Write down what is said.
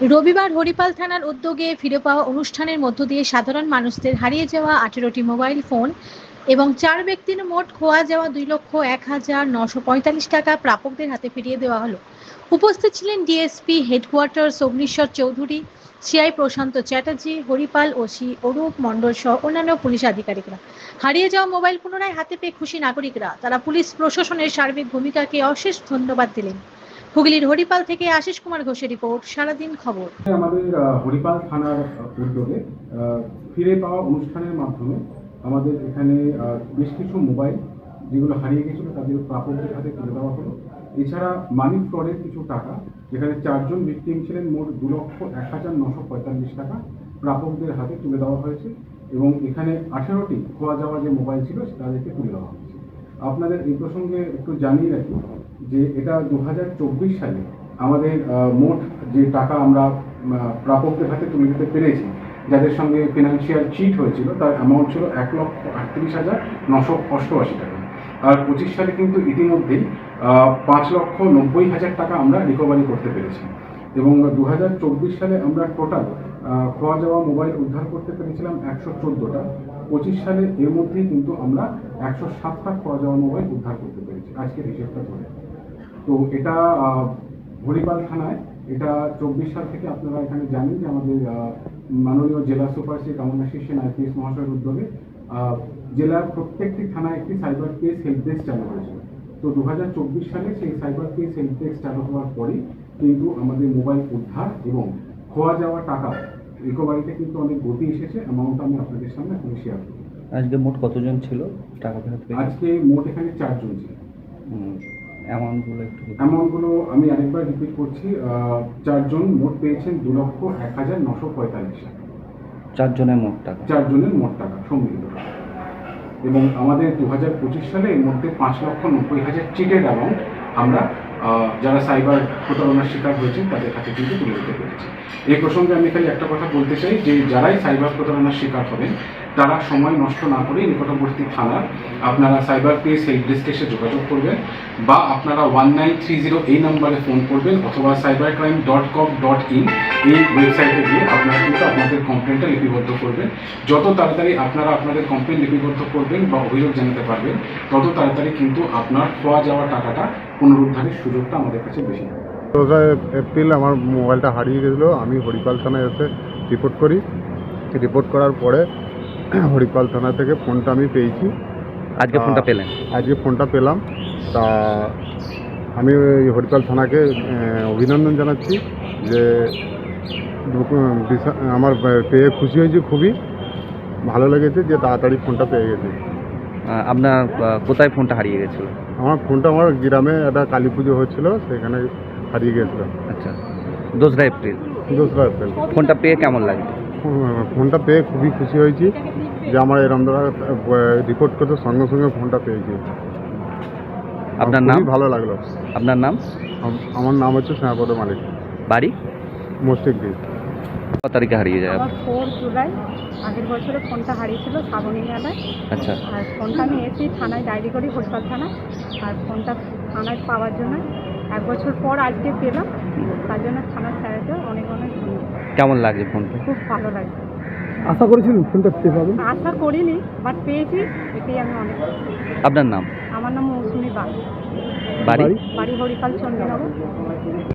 রবিবার হরিপাল থানার উদ্যোগে ফিরে পাওয়া অনুষ্ঠানের মধ্য দিয়ে সাধারণ মানুষদের হারিয়ে যাওয়া আঠেরোটি মোবাইল ফোন এবং চার ব্যক্তির মোট খোয়া যাওয়া দুই লক্ষ এক হাজার নশো পঁয়তাল্লিশ টাকা প্রাপকদের হাতে ফিরিয়ে দেওয়া হলো। উপস্থিত ছিলেন DSP headquarters Agnishwar Chowdhury, CI Prashant Chatterjee, Haripal OC Arup Mondal সহ অন্যান্য পুলিশ আধিকারিকরা। হারিয়ে যাওয়া মোবাইল পুনরায় হাতে পেয়ে খুশি নাগরিকরা। তারা পুলিশ প্রশাসনের সার্বিক ভূমিকাকে অশেষ ধন্যবাদ দিলেন। হুগলির হরিপাল থেকে আশিস কুমার ঘোষের রিপোর্ট, সারাদিন খবর। আমাদের হরিপাল থানার উদ্যোগে ফিরে পাওয়া অনুষ্ঠানের মাধ্যমে আমাদের এখানে বেশ কিছু মোবাইল যেগুলো হারিয়ে গেছিল, তাদের প্রাপকদের হাতে তুলে দেওয়া হলো। এছাড়া মানি ফ্রডের কিছু টাকা, যেখানে চারজন ভিকটিম ছিলেন, মোট দু লক্ষ এক হাজার নশো পঁয়তাল্লিশ টাকা প্রাপকদের হাতে তুলে দেওয়া হয়েছে এবং এখানে আঠেরোটি খোয়া যাওয়া যে মোবাইল ছিল তাদেরকে তুলে দেওয়া হয়েছে। আপনাদের এই প্রসঙ্গে একটু জানিয়ে রাখি যে এটা দু হাজার চব্বিশ সালে আমাদের মোট যে টাকা আমরা প্রাপকদের হাতে তুলে দিতে পেরেছি, যাদের সঙ্গে ফিনান্সিয়াল চিট হয়েছিল, তার অ্যামাউন্ট ছিল এক লক্ষ আটত্রিশ হাজার নশো অষ্টআশি টাকা। আর পঁচিশ সালে কিন্তু ইতিমধ্যেই পাঁচ লক্ষ নব্বই হাজার টাকা আমরা রিকভারি করতে পেরেছি। এবং দু হাজার চব্বিশ সালে আমরা টোটাল খোয়া যাওয়া মোবাইল উদ্ধার করতে পেরেছিলাম একশো চোদ্দোটা। পঁচিশ সালে এর মধ্যেই কিন্তু আমরা একশো সাতটা খোয়া যাওয়া মোবাইল উদ্ধার করতে পেরেছি। আজকের হিসেবটা ধরে তো এটা হরিপাল থানায় এটা চব্বিশ সাল থেকে আপনারা এখানে জানেন যে আমাদের মাননীয় জেলা সুপার শ্রী কামনাশী সেন আইপিএস মহাশয়ের উদ্যোগে জেলার প্রত্যেকটি থানায় একটি সাইবার কেস হেল্প ডেস্ক চালু হয়েছিল। তো দুহাজার চব্বিশ সালে সেই সাইবার কেস হেল্প ডেস্ক চালু হওয়ার পরেই কিন্তু আমাদের মোবাইল উদ্ধার এবং খোয়া যাওয়া টাকা রিকভারিতে কিন্তু অনেক গতি এসেছে অ্যামাউন্ট আমি আপনাদের সামনে এখন শেয়ার করি আজকে মোট কতজন ছিল টাকা ফেরত আজকে মোট এখানে চারজন ছিল। অ্যামাউন্টগুলো একটু অ্যামাউন্টগুলো আমি আরেকবার রিপিট করছি চারজন মোট পেয়েছেন দু লক্ষ এক হাজার নশো পঁয়তাল্লিশ টাকা। চারজনের মোট টাকা? চারজনের মোট টাকা সম্মিলিত এবং আমাদের দু হাজার পঁচিশ সালে এর মধ্যে পাঁচ লক্ষ নব্বই হাজার চিটেড অ্যামাউন্ট আমরা যারা সাইবার প্রতারণার শিকার হয়েছেন তাদের হাতে কিন্তু তুলে দিতে পেরেছি। এই প্রসঙ্গে আমি খালি একটা কথা বলতে চাই যে যারাই সাইবার প্রতারণার শিকার হবেন তারা সময় নষ্ট না করে নিকটবর্তী থানার আপনারা সাইবার পেস হেল্প ডেস্কে এসে যোগাযোগ করবেন বা আপনারা ওয়ান নাইন থ্রি জিরো এই নাম্বারে ফোন করবেন অথবা cyber crime dot com dot in এই ওয়েবসাইটে গিয়ে আপনারা কিন্তু আপনাদের কমপ্লেনটা লিপিবদ্ধ করবেন। যত তাড়াতাড়ি আপনারা আপনাদের কমপ্লেন লিপিবদ্ধ করবেন বা অভিযোগ জানাতে পারবেন, তত তাড়াতাড়ি কিন্তু আপনার খোয়া যাওয়া টাকাটা পুনরুদ্ধারের সুযোগটা আমাদের কাছে বেশি চৌঠা এপ্রিল আমার মোবাইলটা হারিয়ে গেছিল, আমি হরিপাল থানায় এসে রিপোর্ট করি। রিপোর্ট করার পরে হরিপাল থানা থেকে ফোনটা আমি পেয়েছি। আজকে ফোনটা পেলেন? আজকে ফোনটা পেলাম। তা আমি ওই হরিপাল থানাকে অভিনন্দন জানাচ্ছি যে আমার পেয়ে খুশি হয়েছি খুবই। ভালো লেগেছে যে তাড়াতাড়ি ফোনটা পেয়ে গেছি। আপনার কোথায় ফোনটা হারিয়ে গেছিল? আমার ফোনটা আমার গ্রামে একটা কালী পুজো হচ্ছিল সেখানে হারিয়ে গেছিল। আচ্ছা। দোসরা এপ্রিল। দোসরা এপ্রিল। ফোনটা পেয়ে কেমন লাগে ফোনটা পেয়ে খুবই খুশি হয়েছি যে আমার এরম দ্বারা রিপোর্ট করতে সঙ্গে সঙ্গে ফোনটা পেয়েছি। আপনার নাম? ভালো লাগল। আপনার নাম? আমার নাম হচ্ছে স্নেহাপদ মালিক। বাড়ি? মস্তিক দ্বীপ কত তারিখে হারিয়ে যায় আমার ফোর জুলাই আগের বছরে ফোনটা হারিয়েছিল শ্রাবণী মেলায় আচ্ছা। আর ফোনটা আমি এসেই থানায় ডায়েরি করি হসপাতাল থানায়। আর ফোনটা থানায় পাওয়ার জন্য এক বছর পর আজকে পেলাম। তার জন্য ধন্যবাদ কেমন লাগছে ফোনটা? খুব ভালো লাগছে। আশা করেছিলেন ফোনটা পেতে পাবেন। আশা করিনি বাট পেয়েছি এটাই আমি অনেক আপনার নাম? আমার নাম মৌসুমি বাগ। বাড়ি? বাড়ি? হরিপাল চন্ডীনগর